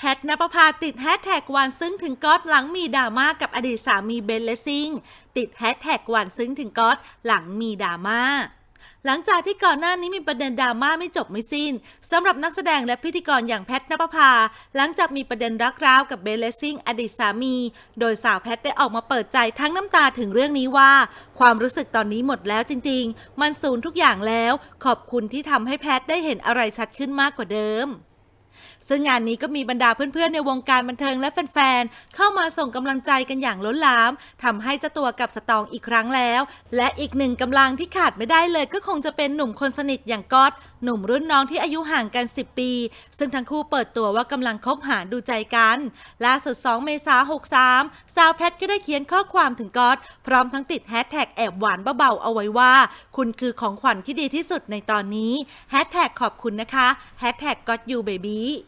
แพทนปภาติดแฮชแท็กวันซึ้งถึงก๊อตหลังมีดราม่ากับอดีตสามีเบนเลสซิงติดแฮชแท็กวันซึ้งถึงก๊อตหลังมีดราม่าหลังจากที่ก่อนหน้านี้มีประเด็นดราม่าไม่จบไม่สิ้นสำหรับนักแสดงและพิธีกรอย่างแพทนปภา หลังจากมีประเด็นรักร้าวกับเบนเลซิงอดีตสามี โดยสาวแพทได้ออกมาเปิดใจทั้งน้ำตาถึงเรื่องนี้ว่า ความรู้สึกตอนนี้หมดแล้วจริง ๆ มันสูญทุกอย่างแล้ว ขอบคุณที่ทำให้แพทได้เห็นอะไรชัดขึ้นมากกว่าเดิม ซึ่งงานนี้ก็มีบรรดาเพื่อนๆ ในวงการบันเทิงและแฟนๆ เข้ามาส่งกำลังใจกันอย่างล้นหลาม ทำให้เจ้าตัวกับสตองอีกครั้งแล้ว และอีกหนึ่งกำลังที่ขาดไม่ได้เลย ก็คงจะเป็นหนุ่มคนสนิทอย่างก๊อต หนุ่มรุ่นน้องที่อายุห่างกัน 10 ปี ซึ่งทั้งคู่เปิดตัวว่ากำลังคบหาดูใจกัน ล่าสุด 2 เมษายน 63 สาวแพทก็ได้เขียนข้อความถึงก๊อต พร้อมทั้งติดแฮชแท็กแอบหวานเบาๆเอาไว้ว่า คุณคือของขวัญที่ดีที่สุดในตอนนี้แฮชแท็กขอบคุณนะคะแฮชแท็กก็อตยูเบบี้ eat